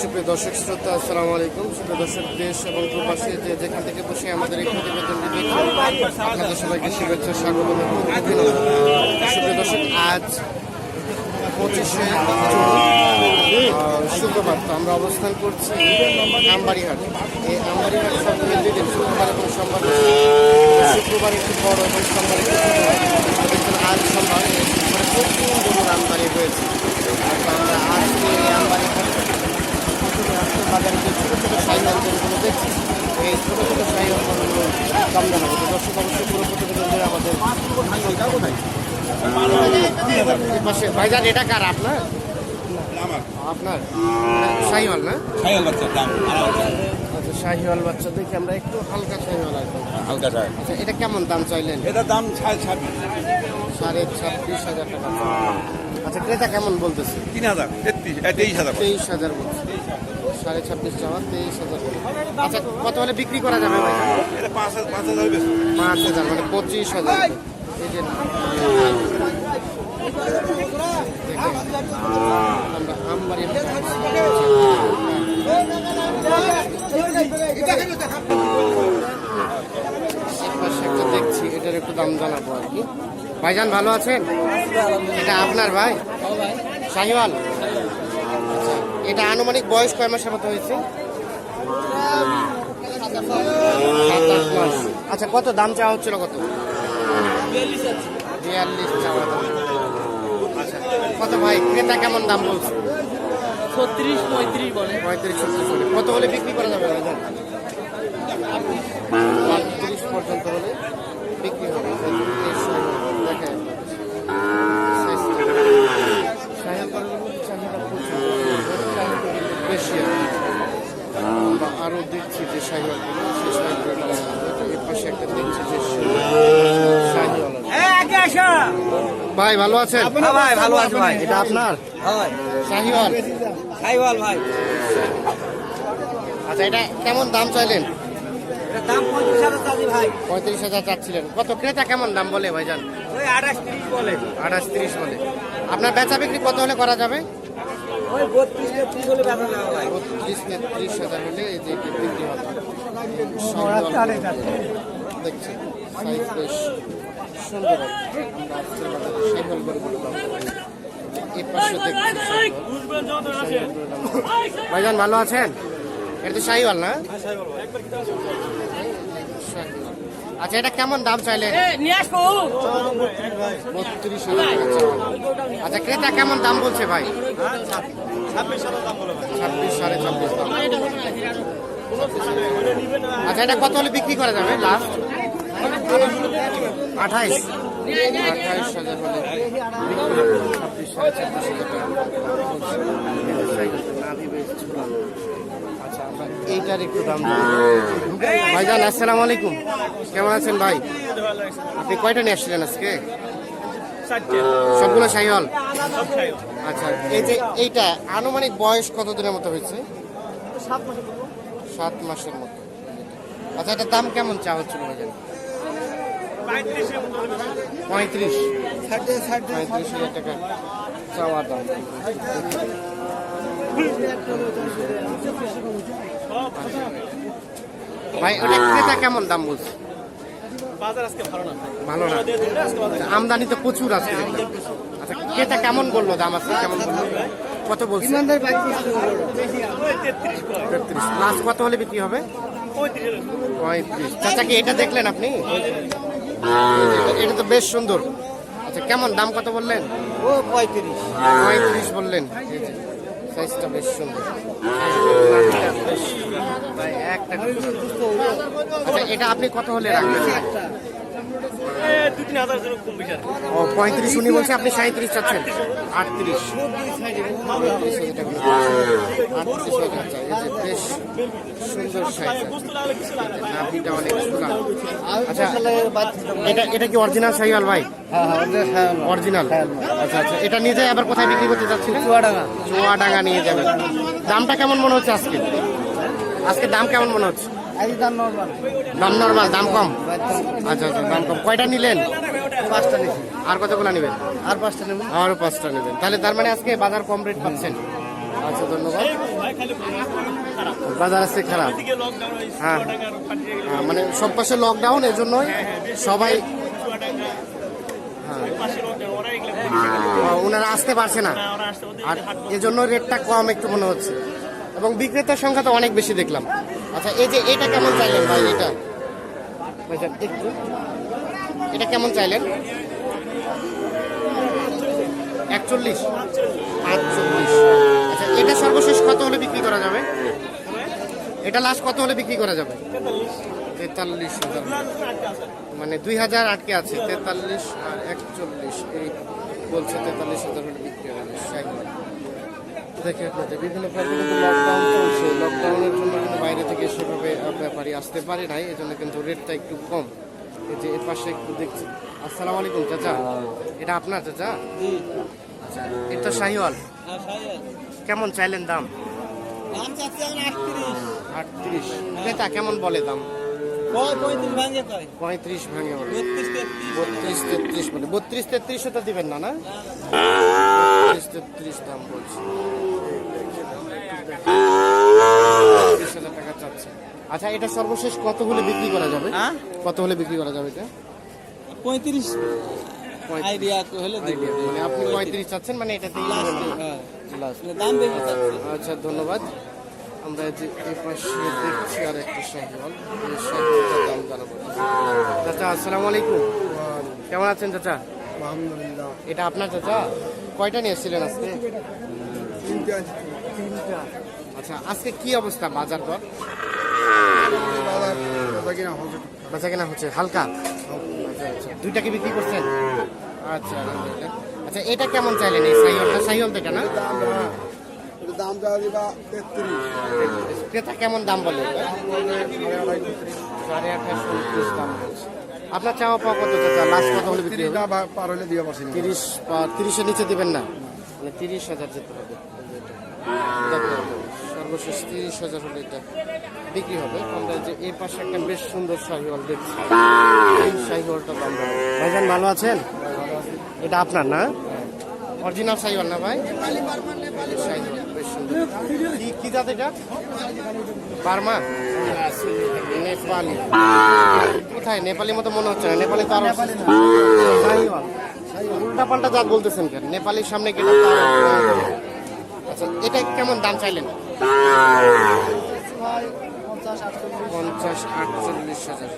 সুপ্রিয় দর্শক, শ্রোতা, আসসালামু আলাইকুম। সুপ্রিয় দর্শক, দেশ এবং প্রবাসী যে যেখান থেকে বসে আমাদের এই প্রতিবেদনটি দেখছেন, আপনাদের সবাইকে শুভেচ্ছা, স্বাগত সুপ্রিয় দর্শক, আজ পঁচিশে শুক্রবার, তো আমরা অবস্থান করছি আমবাড়িহাট। এই আমবাড়িহাট দুই দিন শুক্রবার এবং সোমবার শুক্রবার একটু বড় এবং সোমবার একটু আজ সোমবার প্রচুর গরুর আমদানি হয়েছে। আমরা আজকে আমবাড়িহাট প্রথমে আজকে বাজারে যে ছোটো ছোটো সাইকেল গরুগুলো দেখছি এই ছোটো ছোটো সাইকেল গরুগুলো দাম জানাব। তো দর্শক অবশ্যই পুরো প্রতিবেদন আমাদের পাশে ভাইজান এটা কার? আপনার? আপনার? শাহিওয়াল না? ছায়াল বাচ্চার দাম আচ্ছা শাহিওয়াল বাচ্চা দেখি আমরা একটু হালকা শাহিওয়াল একদম হালকা টাকা আচ্ছা এটা কেমন দাম চাইলেন? এটার দাম সাড়ে ছাব্বিশ। সাড়ে ছাব্বিশ হাজার টাকা। আচ্ছা ক্রেতা কেমন বলতেছে? তিন হাজার তেত্রিশ তেইশ হাজার। তেইশ হাজার বলছে। সাড়ে ছাব্বিশ চাওয়া, তেইশ হাজার আচ্ছা কত হলে বিক্রি করা যাবে ভাই? পাঁচ হাজার মানে পঁচিশ হাজার। এই যে দেখছি, এটার একটু দাম জানাব আর কি। ভাইজান, ভালো আছেন? এটা আপনার ভাই? শাহিওয়াল? আচ্ছা এটা আনুমানিক বয়স কয় মাসের মতো হয়েছে? আচ্ছা কত? দাম চাওয়া হচ্ছিল কত? বিয়াল্লিশ চাওয়া আচ্ছা কত ভাই? ক্রেতা কেমন দাম বলছে? ছত্রিশ পঁয়ত্রিশ বলে। পঁয়ত্রিশ ছত্রিশ হলে কত হলে বিক্রি করা যাবে ভাইজান পর্যন্ত হলে বিক্রি হবে। দেখেন size টা। সাহেব বাড়িগুলোর চাহিদা প্রচুর। চাহিদা কিন্তু বেশি আর কি। আমরা আরও দেখছি যে শাহিওয়ালগুলো সেই শাহিওয়ালগুলো এর পাশে একটা দেখছি যে শাহিওয়াল ভাই ভালো আছেন? ভাই ভালো আছে ভাই এটা আপনার? হয়। শাহিওয়াল। ভাই। আচ্ছা এটা কেমন দাম চাইলেন? দাম পঁয়ত্রিশ হাজার ভাই। পঁয়ত্রিশ হাজার চাচ্ছিলেন। কত ক্রেতা কেমন দাম বলে ভাইজান? ওই আঠাশ তিরিশ বলে। আঠাশ তিরিশ বলে। আপনার বেচা বিক্রি কত হলে করা যাবে? বত্রিশ তেত্রিশ হাজার হলে এই যে বিক্রি হবে। দেখছি সাইজ বেশ সুন্দর পাশে। ভাইজান ভালো আছেন? এটা তো শাহিওয়াল না? শাহিওয়াল। আচ্ছা এটা কেমন দাম বত্রিশ চাওয়া। আচ্ছা ক্রেতা কেমন দাম বলছে ভাই? ছাব্বিশ সাড়ে ছাব্বিশ দাম। আচ্ছা এটা কত হলে বিক্রি করা যাবে লাস্ট আঠাইশ। আঠাইশ হাজার হলে ছাব্বিশ সাড়ে ছাব্বিশ হাজার এইটার একটু দাম ভাইজান আসসালামু আলাইকুম। কেমন আছেন ভাই? আপনি কয়টা নিয়ে আসছিলেন আজকে? সবগুলো সাইহল আচ্ছা এই যে এইটা আনুমানিক বয়স কতদিনের মতো হয়েছে? সাত মাসের মতো। আচ্ছা এটার দাম কেমন চা হচ্ছিল ভাইজান? পঁয়ত্রিশ। পঁয়ত্রিশ হাজার টাকা। চাওয়ার দাম। ভাই ওটা ক্রেতা কেমন দাম বলছে? ভালো না। ভালো না। আচ্ছা, আমদানি তো প্রচুর আছে আচ্ছা ক্রেতা কেমন বলল দাম আছে কেমন বলল? কত বলছে? তেত্রিশ লাস্ট কত হলে বিক্রি হবে? পঁয়ত্রিশ। চাচা কি এটা দেখলেন আপনি? এটা- তো বেশ সুন্দর। আচ্ছা কেমন? দাম কত বললেন? ও পঁয়ত্রিশ। পঁয়ত্রিশ বললেন। সাইজটা বেশ সুন্দর। ভাই, একটা আচ্ছা এটা আপনি কত হলে রাখবেন? ও পঁয়ত্রিশ। উনি বলছে আপনি সাঁত্রিশ চাচ্ছেন। আটত্রিশ। বেশ সুন্দর আচ্ছা এটা এটা কি অরিজিনাল সাইওয়াল ভাই? অরিজিনাল আচ্ছা আচ্ছা। এটা নিয়ে যাই আবার কোথায় বিক্রি করতে চাচ্ছি চুয়াডাঙ্গা। চুয়াডাঙ্গা নিয়ে যাবেন। দামটা কেমন মনে হচ্ছে আজকে? আজকে দাম কেমন মনে হচ্ছে? দাম নর্মাল। দাম কম? আচ্ছা আচ্ছা দাম কম। কয়টা নিলেন? পাঁচটা নিচ্ছি আর কতগুলো নেবেন? আর পাঁচটা নেব। আরও পাঁচটা নেবেন। তাহলে তার মানে আজকে বাজার কম রেট পাচ্ছেন। আচ্ছা ধন্যবাদ। বাজার আছে খারাপ। হ্যাঁ। হ্যাঁ, মানে সব পাশে লকডাউন এর জন্যই সবাই এগুলো আহ, ওনারা আসতে পারছে না। আর এজন্য রেটটা কম একটু মনে হচ্ছে। এবং বিক্রেতার সংখ্যা তো অনেক বেশি দেখলাম। আচ্ছা এই যে এটা কেমন চাইলেন ভাই এটা? এটা কেমন চাইলেন? একচল্লিশ। আটচল্লিশ আচ্ছা এটা সর্বশেষ কত হলে বিক্রি করা যাবে? এটা লাস্ট কত হলে বিক্রি করা যাবে? তেতাল্লিশ হাজার। মানে দুই হাজার আটকে আছে, তেতাল্লিশ আর একচল্লিশ, এই বলছে তেতাল্লিশ হাজার হলে বিক্রি হবে ষাট দেখে আপনাদের বিভিন্ন কিন্তু লকডাউন চলছে লকডাউনের জন্য কিন্তু বাইরে থেকে সেভাবে ব্যাপারী আসতে পারে নাই এই জন্য কিন্তু রেটটা একটু কম। এই যে এর পাশে একটু দেখছি। আসসালামু আলাইকুম চাচা। এটা আপনার চাচা? আচ্ছা এটা শাহিওয়াল। কেমন চাইলেন দাম? আটত্রিশ। ক্রেতা কেমন বলে দাম? পঁয়ত্রিশ ভাঙে বলে। বত্রিশ তেত্রিশ। তেত্রিশ বলে। বত্রিশ তেত্রিশও তো দিবেন না না? বত্রিশ তেত্রিশ দাম বলছি। টাকা চাচ্ছে। আচ্ছা এটা সর্বশেষ কত হলে বিক্রি করা যাবে? হ্যাঁ? কত হলে বিক্রি করা যাবে এটা? পঁয়ত্রিশ আইডিয়া হলে মানে আপনি পঁয়ত্রিশ চাচ্ছেন মানে এটা দিয়ে লাস্ট দাম আচ্ছা ধন্যবাদ। আমরা যে এই পাশে দেখছি আর একটা শাহিওয়াল এই শাহিওয়ালটার দাম জানাব। চাচা আসসালামু আলাইকুম। কেমন আছেন চাচা? আলহামদুলিল্লাহ। এটা আপনার চাচা? কয়টা নিয়ে এসেছিলেন আজকে আচ্ছা আজকে কি অবস্থা বাজার দর? বেচা কেনা হচ্ছে হালকা? আচ্ছা আচ্ছা। দুইটা কি বিক্রি করছেন? আচ্ছা আচ্ছা এটা কেমন চাইলেন এই সাইহলটা সাইহল থেকে না? দাম দাম দিবা তেত্রিশ। ক্রেতা কেমন দাম বলে? সাড়ে দাম বলছে আপনার চাওয়া পাওয়া কত চাচা লাস্ট কত হলে বিক্রি হবে। পার হলে দিয়ে পারছি তিরিশ তিরিশের নিচে দিবেন না? মানে তিরিশ হাজার যেতে হবে। সর্বশেষ তিরিশ হাজার হলে এটা বিক্রি হবে। আমরা যে এই পাশে একটা বেশ সুন্দর শাহিওয়াল দেখছি। এই শাহিওয়ালটা দাম ভাইজান ভালো আছেন? এটা আপনার না? অরিজিনাল শাহিওয়াল না ভাই? শাহিওয়াল। বেশ সুন্দর। কি কি জাত এটা? বার্মা? নেপালি। কোথায়? নেপালি মতো মনে হচ্ছে না। নেপালি তো আরও উল্টা পাল্টা জাত বলতেছেন কেন? নেপালির সামনে গেলে আচ্ছা এটা কেমন দাম চাইলেন? পঞ্চাশ আটচল্লিশ হাজার।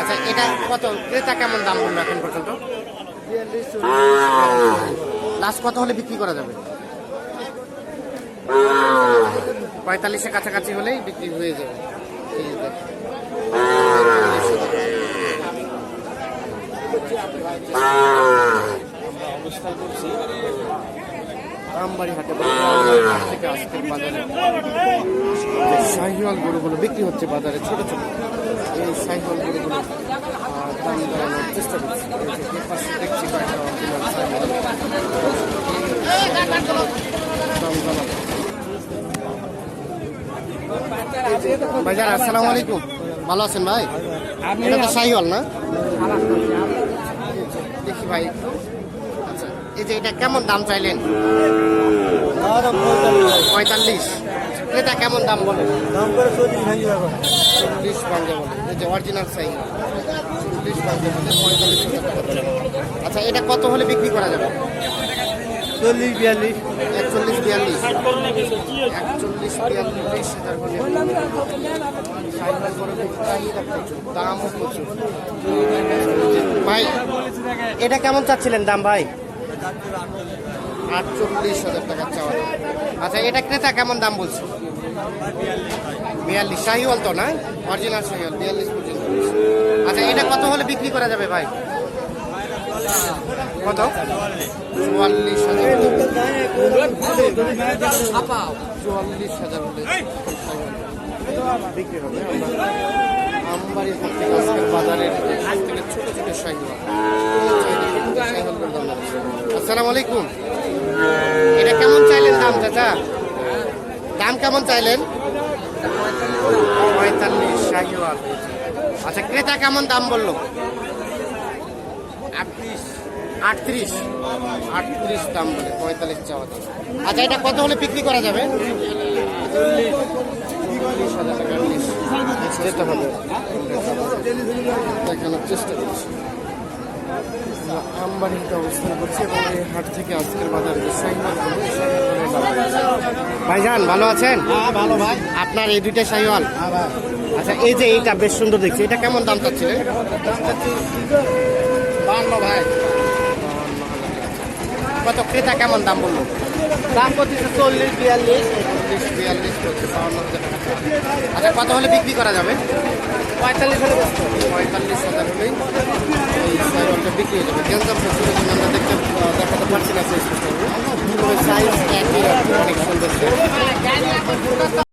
আচ্ছা এটা কত? ক্রেতা কেমন দাম বলল এখন পর্যন্ত? লাস্ট কত হলে বিক্রি করা যাবে? পঁয়তাল্লিশের কাছাকাছি হলেই বিক্রি হয়ে যাবে। বিক্রি হচ্ছে বাজারে ছোট ছোট, এই চেষ্টা করছি। দেখছি। ভাইজান আসসালামু আলাইকুম। ভালো আছেন ভাই? এটা তো শাহিওয়াল না? দেখি ভাই। একটু আচ্ছা এই যে এটা কেমন দাম চাইলেন? পঁয়তাল্লিশ। ক্রেতা কেমন দাম বলে দাম করে চল্লিশ ভাঙে যাব। চল্লিশ ভাঙ্গে বলে এই যে অরিজিনাল সাইজ চল্লিশ ভাঙ্গে বলে পঁয়তাল্লিশ হাজার টাকা দাম। আচ্ছা এটা কত হলে বিক্রি করা যাবে? চল্লিশ বিয়াল্লিশ। একচল্লিশ বিয়াল্লিশ। একচল্লিশ বিয়াল্লিশ ভাই এটা কেমন চাচ্ছিলেন দাম ভাই? আটচল্লিশ হাজার টাকা চাওয়া। আচ্ছা এটা ক্রেতা কেমন দাম বলছে? বিয়াল্লিশ শাহিওয়াল তো না? অরিজিনাল শাহিওয়াল বিয়াল্লিশ পর্যন্ত আচ্ছা এটা কত হলে বিক্রি করা যাবে ভাই? কত? চুয়াল্লিশ হাজার চুয়াল্লিশ হাজার ছোট ছোট আলাইকুম। এটা কেমন চাইলেন দাম দাম কেমন চাইলেন? পঁয়তাল্লিশ আচ্ছা ক্রেতা কেমন দাম বলল? আটত্রিশ। আটত্রিশ দাম বলে পঁয়তাল্লিশ চাওয়া দাম। আচ্ছা এটা কত হলে বিক্রি করা যাবে? হবে। দেখানোর চেষ্টা করছি। আমরা আমবাড়িতে অবস্থান করছি এবং এই হাট থেকে আজকের বাজারে। ভাইজান ভালো আছেন? হ্যাঁ ভালো ভাই। আপনার এই দুইটা শাহিওয়াল? হ্যাঁ আচ্ছা এই যে এইটা বেশ সুন্দর দেখছি এটা কেমন দাম চাচ্ছিলেন বান্ন ভাই। কত ক্রেতা কেমন দাম বলল দাম করতেছে চল্লিশ বিয়াল্লিশ। বিয়াল্লিশ করছে বাউন্ন হাজার টাকা আচ্ছা কত হলে বিক্রি করা যাবে? পঁয়তাল্লিশ হলে পঁয়তাল্লিশ হাজার হলেই এই সাইকেলটা বিক্রি হয়ে যাবে। গ্যাঞ্জাম আমরা দেখতে দেখাতে পারছি না সেই সাইজ একই অনেক সুন্দর